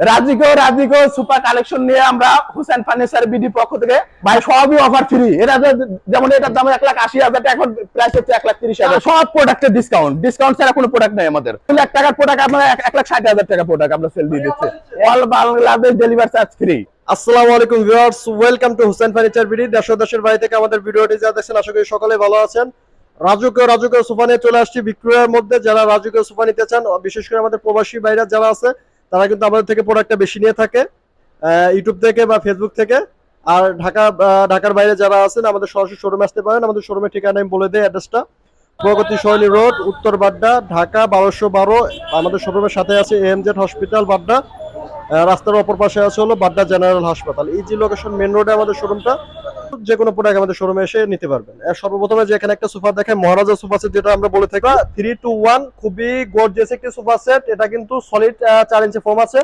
রাজিকো রাজিকো super collection নিয়ে আমরা Hussain furniture BD পক্ষ থেকে ভাই সবই অফার ফ্রি এটা যেমন এটার দাম এক লাখ আশি হাজার এখন প্রাইস হচ্ছে এক লাখ তিরিশ হাজার। সব প্রোডাক্টের ডিসকাউন্ট ডিসকাউন্ট ছাড়া কোনো প্রোডাক্ট নেই আমাদের। লাখ টাকার প্রোডাক্ট আমরা এক- এক লাখ ষাট হাজার টাকা প্রোডাক্ট আমরা সেল দিয়ে দিচ্ছি। All Bangladesh delivery charge free আসসালামু আলাইকুম viewers welcome to Hussain furniture BD দেশ দেশের বাড়ি থেকে আমাদের ভিডিওটি যা দেখছেন আশা করি সকলে ভালো আছেন। রাজুকে রাজুকে সোফা নিয়ে চলে আসছি বিক্রয়ের মধ্যে। যারা রাজুকে সোফা নিতে চান বিশেষ করে আমাদের প্রবাসী বাইরে যারা আছে তারা কিন্তু আমাদের থেকে প্রোডাক্টটা বেশি নিয়ে থাকে ইউটিউব থেকে বা ফেসবুক থেকে। আর ঢাকা ঢাকার বাইরে যারা আছেন, আমাদের সরাসরি শোরুমে আসতে পারেন। আমাদের শোরুমের ঠিকানা আমি বলে দিই অ্যাড্রেসটা প্রগতি শৈলী রোড, উত্তর বাড্ডা, ঢাকা বারোশো বারো। আমাদের শোরুমের সাথে আছে এএমজেড হসপিটাল বাড্ডা। রাস্তার অপর পাশে আছে হলো বাড্ডা জেনারেল হাসপাতাল। এই যে লোকেশন মেন রোডে আমাদের শোরুমটা যে কোনো প্রোডাক্ট আমাদের শোরুমে এসে নিতে পারবেন। সর্বপ্রথমে যে এখানে একটা সোফা দেখেন মহারাজা সোফা সেট যেটা আমরা বলে থাকি থ্রি টু ওয়ান খুবই গর্জিয়াস একটি সোফা সেট এটা কিন্তু সলিড চার ইঞ্চি ফোম আছে।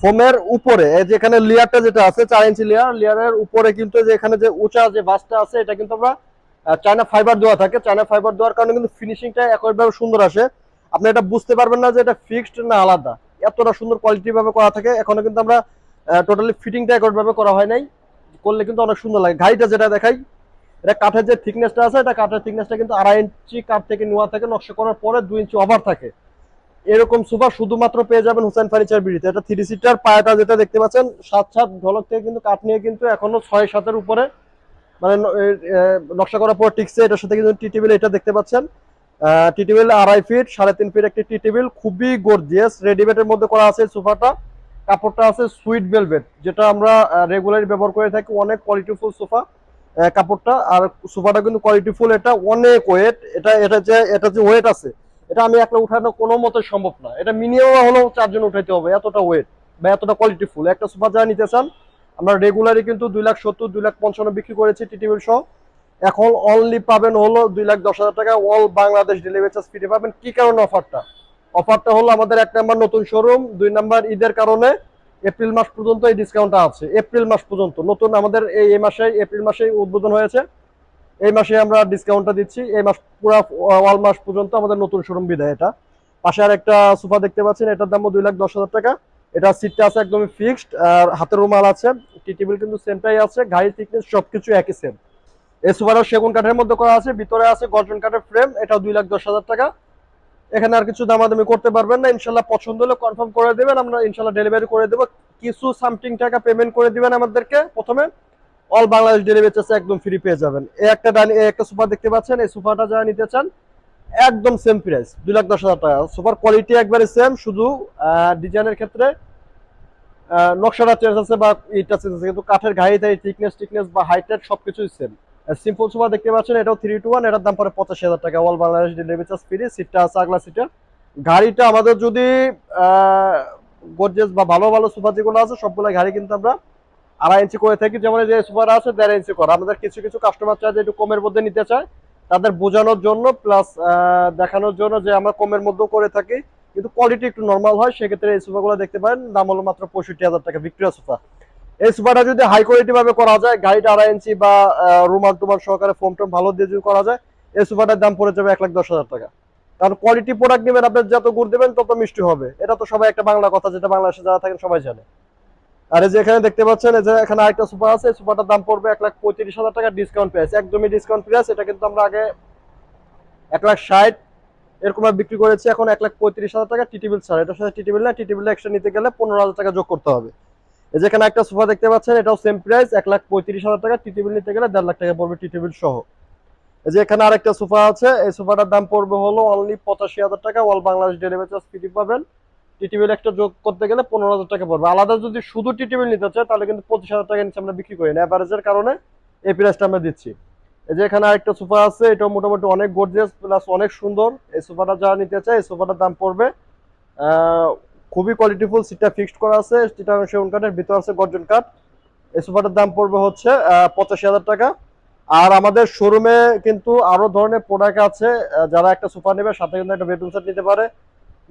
ফোমের উপরে যেখানে লেয়ারটা যেটা আছে, চার ইঞ্চি লেয়ার লেয়ারের উপরে কিন্তু যে এখানে যে উঁচা যে বাসটা আছে, এটা কিন্তু আমরা চায়না ফাইবার দেওয়া থাকে। চায়না ফাইবার দেওয়ার কারণে কিন্তু ফিনিশিংটা একইভাবে সুন্দর আসে। আপনি এটা বুঝতে পারবেন না যে এটা ফিক্সড না আলাদা। এতটা সুন্দর কোয়ালিটি ভাবে করা থাকে। এখনও কিন্তু আমরা টোটালি ফিটিংটা একইভাবে করা হয় নাই। করলে কিন্তু অনেক সুন্দর লাগে। গাড়িটা যেটা দেখাই, এটা কাঠের যে থিকনেসটা আছে, এটা কাঠের থিকনেসটা কিন্তু আড়াই ইঞ্চি কাঠ থেকে নেওয়া থাকে, নকশা করার পরে দুই ইঞ্চি ওভার থাকে। এরকম সোফা শুধুমাত্র পেয়ে যাবেন হুসেন ফার্নিচার বিড়িতে। এটা থ্রি সিটার পায়াটা যেটা দেখতে পাচ্ছেন, সাত সাত ঢলক থেকে কিন্তু কাঠ নিয়ে কিন্তু এখনও ছয় সাতের উপরে মানে নকশা করার পর টিকছে। এটার সাথে কিন্তু টি টেবিল এটা দেখতে পাচ্ছেন। টি টেবিল আড়াই ফিট, সাড়ে তিন ফিট একটি টি টেবিল, খুবই গর্জিয়াস রেডিমেডের মধ্যে করা আছে সোফাটা। কাপড়টা আছে সুইট ভেলভেট, যেটা আমরা রেগুলারলি ব্যবহার করে থাকি। অনেক কোয়ালিটিফুল সোফা কাপড়টা। আর সোফাটা কিন্তু কোয়ালিটিফুল এটা অনেক ওয়েট এটা এটা যে এটা যে ওয়েট আছে, এটা আমি একলা উঠানো কোনো মতে সম্ভব না। এটা মিনিমাম হলেও চারজন উঠাইতে হবে, এতটা ওয়েট বা এতটা কোয়ালিটিফুল একটা সোফা যারা নিতে চান, আমরা রেগুলারই কিন্তু দুই লাখ সত্তর, দুই লাখ পঞ্চান্ন বিক্রি করেছি টি টেবিল সহ। এখন অনলি পাবেন হলো দুই লাখ দশ হাজার টাকা। All Bangladesh delivery charge free পাবেন। কি কারণে অফারটা অফারটা হলো আমাদের এক নাম্বার নতুন শোরুম দুই নাম্বার ঈদের কারণে এপ্রিল মাস পর্যন্ত এই ডিসকাউন্টটা আছে। এপ্রিল মাস পর্যন্ত। নতুন আমাদের এই এই মাসে এপ্রিল মাসে উদ্বোধন হয়েছে। এই মাসে আমরা ডিসকাউন্টটা দিচ্ছি। এই মাস পুরো অল মাস পর্যন্ত আমাদের নতুন শোরুম বিদায় এটা। পাশে আর একটা সোফা দেখতে পাচ্ছেন, এটার দামও দুই লাখ দশ হাজার টাকা। এটা সিটটা আছে একদমই ফিক্সড আর হাতের রুমাল আছে। টি টেবিল কিন্তু সেমটাই আছে। গাড়ি থিকনেস সবকিছু একই সেম এই সোফাটা সেগুন কাঠের মধ্যে করা আছে। ভিতরে আছে গর্জন কাঠের ফ্রেম এটাও দুই লাখ দশ হাজার টাকা। এখানে আর কিছু দামাদামি করতে পারবেন না। ইনশাল্লাহ পছন্দ হলে কনফার্ম করে দেবেন। আমরা ইনশাল্লাহ ডেলিভারি করে দেবো। কিছু সামথিং টাকা পেমেন্ট করে দিবেন আমাদেরকে প্রথমে। অল বাংলাদেশ ডেলিভারি চার্জ একদম ফ্রি পেয়ে যাবেন। এই একটা ডানি, এই একটা সোফা দেখতে পাচ্ছেন। এই সোফাটা যারা নিতে চান, একদম সেম প্রাইস দুই লাখ দশ হাজার টাকা। সোফার কোয়ালিটি একবারে সেম শুধু ডিজাইনের ক্ষেত্রে নকশাটা চেঞ্জ আছে বা ইটা চেঞ্জ আছে, কিন্তু কাঠের ঘাই দেয় থিকনেস টিকনেস বা হাইট সব কিছুই সেম সিম্পল সোফা দেখতে পাচ্ছেন, এটাও থ্রি টু ওয়ান এটার দাম পড়ে পঁচাশি হাজার টাকা। All Bangladesh delivery charge free সিটটা আছে আগলা সিটের গাড়িটা আমাদের যদি গর্জেস বা ভালো ভালো সোফা যেগুলো আছে সবগুলো গাড়ি কিন্তু আমরা আড়াই ইঞ্চি করে থাকি। যেমন যে সোফাটা আছে, দেড় ইঞ্চি করা। আমাদের কিছু কিছু কাস্টমার চায় যে একটু কমের মধ্যে নিতে চায়। তাদের বোঝানোর জন্য প্লাস দেখানোর জন্য যে আমরা কমের মধ্যেও করে থাকি। কিন্তু কোয়ালিটি একটু নর্মাল হয়, সেক্ষেত্রে এই সোফাগুলো দেখতে পারেন। দাম হলো মাত্র পঁয়ষট্টি হাজার টাকা ভিক্টোরিয়া সোফা এই সোফাটা যদি হাই কোয়ালিটি ভাবে করা যায়, গাড়িটা আড়াই ইঞ্চি বা রুমাল টুমাল সহকারে ফোম টোম ভালো দিয়ে যদি করা যায় এই সোফাটার দাম পড়ে যাবে এক লাখ দশ হাজার টাকা। কারণ কোয়ালিটি প্রোডাক্ট নেবেন আপনার যত গুড় দেবেন, তত মিষ্টি হবে। এটা তো সবাই একটা বাংলা কথা, যেটা বাংলাদেশে যারা থাকেন সবাই জানে। আর এই যে এখানে দেখতে পাচ্ছেন, এই যে এখানে আরেকটা সোফা আছে এই সোফাটার দাম পড়বে এক লাখ পঁয়ত্রিশ হাজার টাকা ডিসকাউন্ট প্রাইস একদমই ডিসকাউন্ট প্রাইস এটা কিন্তু আমরা আগে এক লাখ ষাট, এরকম বিক্রি করেছি, এখন এক লাখ পঁয়ত্রিশ হাজার টাকা টিটিবিল ছাড়। এটার সাথে টিটিবিল না টিটিবিল এক্সট্রা নিতে গেলে পনেরো হাজার টাকা যোগ করতে হবে। এই যে এখানে একটা সোফা দেখতে পাচ্ছেন, এটাও সেম প্রাইস এক লাখ পঁয়ত্রিশ হাজার টাকা টিটিবিল নিতে গেলে দেড় লাখ টাকা পড়বে টিটিবিল সহ। এই যে এখানে আরেকটা সোফা আছে, এই সোফাটার দাম পড়বে হলো অনলি পঁচাশি হাজার টাকা all Bangladesh delivery charge free পাবেন। টিটিবিল একটা যোগ করতে গেলে পনেরো হাজার টাকা পড়বে। আলাদা যদি শুধু টি টিটিবিল নিতে চায়, তাহলে কিন্তু পঁচিশ হাজার টাকা নিচে আমরা বিক্রি করি না। অ্যাভারেজের কারণে এই প্রাইসটা আমরা দিচ্ছি। এই যে এখানে আরেকটা সোফা আছে এটা মোটামুটি অনেক গর্জিয়াস প্লাস অনেক সুন্দর। এই সোফাটা যারা নিতে চায়, এই সোফাটার দাম পড়বে খুবই কোয়ালিটিফুল সিটটা ফিক্সড করা আছে সেটা সেগুন কাঠের ভিতর আছে গর্জন কাঠ এই সোফাটার দাম পড়বে হচ্ছে পঁচাশি হাজার টাকা। আর আমাদের শোরুমে কিন্তু আরও ধরনের প্রোডাক্ট আছে যারা একটা সোফা নেবে, সাথে কিন্তু একটা বেডরুম সেট নিতে পারে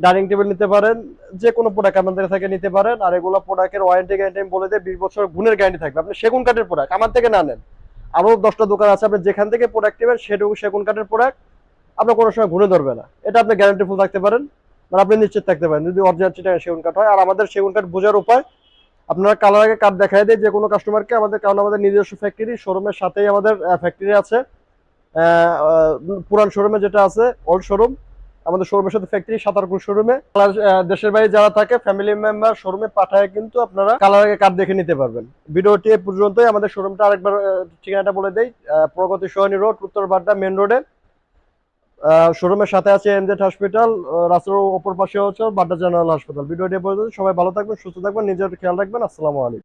ডাইনিং টেবিল নিতে পারেন যে কোনো প্রোডাক্ট আমাদের থেকে নিতে পারেন। আর এগুলো প্রোডাক্টের ওয়ারেন্টি গ্যারান্টি আমি বলে দিই, বিশ বছর গুণের গ্যারান্টি থাকবে। আপনি সেগুন কাঠের প্রোডাক্ট আমার থেকে না নেন। আরও দশটা দোকান আছে, আপনি যেখান থেকে প্রোডাক্ট নেবেন, সেটুকু সেগুন কাঠের প্রোডাক্ট আপনার কোনো সময় ঘুরে ধরবে না। এটা আপনি গ্যারান্টি ফুল থাকতে পারেন। মানে আপনি নিশ্চিত থাকতে পারেন যদি অরিজিনাল চিটাগাং সেগুন কাঠ হয়। আর আমাদের সেগুন কাঠ বোঝার উপায় আপনারা কালার আগে কাঠ দেখাই দেয় যে কোনো কাস্টমারকে আমাদের কারণ আমাদের নিজস্ব ফ্যাক্টরি শোরুমের সাথেই আমাদের ফ্যাক্টরি আছে। পুরান শোরুমে যেটা আছে ওল্ড শোরুম আমাদের শোরুমের সাথে ফ্যাক্টরি সাতারপুর শোরুমে দেশের বাইরে যারা থাকে ফ্যামিলি মেম্বার শোরুমে পাঠায় কিন্তু আপনারা কালার আগে কাঠ দেখে নিতে পারবেন। ভিডিওটি পর্যন্তই আমাদের শোরুমটা আরেকবার ঠিকানাটা বলে আহ, প্রগতি সোহানী রোড উত্তর বাড্ডা মেন রোডে শোরুমের সাথে আছে এমজেড হসপিটাল রাস্তার ওপর পাশে হচ্ছে বাড্ডা জেনারেল হাসপাতাল। ভিডিওটি পর্যন্ত। সবাই ভালো থাকবেন, সুস্থ থাকবেন, নিজের খেয়াল রাখবেন। আসসালামু আলাইকুম।